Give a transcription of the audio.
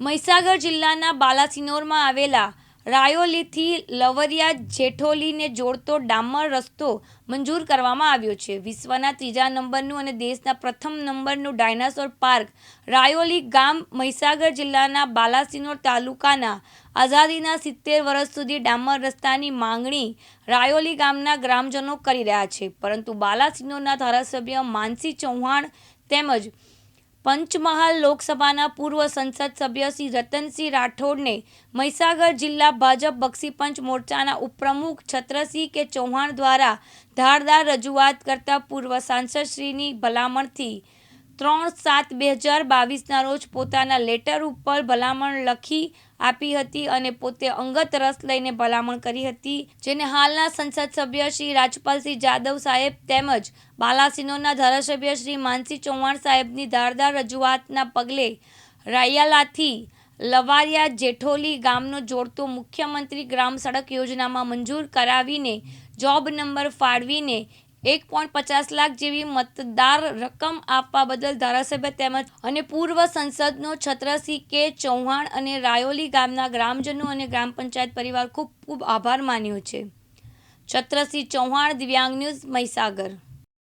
મહીસાગર જિલ્લાના બાલાસિનોરમાં આવેલા રાયોલીથી લવરિયા જેઠોલીને જોડતો ડામર રસ્તો મંજૂર કરવામાં આવ્યો છે. વિશ્વના ત્રીજા નંબરનું અને દેશના પ્રથમ નંબરનું ડાયનાસોર પાર્ક રાયોલી ગામ મહીસાગર જિલ્લાના બાલાસિનોર તાલુકાના આઝાદીના સિત્તેર વર્ષ સુધી ડામર રસ્તાની માંગણી રાયોલી ગામના ગ્રામજનો કરી રહ્યા છે. પરંતુ બાલાસિનોરના ધારાસભ્ય માનસી ચૌહાણ તેમજ પંચમહાલ લોકસભાના પૂર્વ સંસદ સભ્ય શ્રી રતનસિંહ રાઠોડને મહીસાગર જિલ્લા ભાજપ બક્ષીપંચ મોરચાના ઉપપ્રમુખ છત્રસિંહ કે ચૌહાણ દ્વારા ધારદાર રજૂઆત કરતા પૂર્વ સાંસદશ્રીની ભલામણથી ત્રણ સાત બે હજાર બાવીસના રોજ પોતાના લેટર ઉપર ભલામણ લખી આપી હતી અને પોતે અંગત રસ લઈને ભલામણ કરી હતી, જેને હાલના સંસદ સભ્ય શ્રી રાજપાલસિંહ જાદવ સાહેબ તેમજ બાલાસિનોના ધારાસભ્ય શ્રી માનસી ચૌહાણ સાહેબની ધારદાર રજૂઆતના પગલે રાયાલાથી લવારિયા જેઠોલી ગામનો જોડતો મુખ્યમંત્રી ગ્રામ સડક યોજનામાં મંજૂર કરાવીને, જોબ નંબર ફાળવીને એક પોઈન્ટ પચાસ લાખ જેવી મતદાર રકમ આપવા બદલ ધારાસભ્ય તેમજ અને પૂર્વ સંસદનો છત્રસિંહ કે ચૌહાણ અને રાયોલી ગામના ગ્રામજનો અને ગ્રામ પંચાયત પરિવાર ખૂબ ખૂબ આભાર માન્યો છે. છત્રસિંહ ચૌહાણ, દિવ્યાંગ ન્યૂઝ મહીસાગર.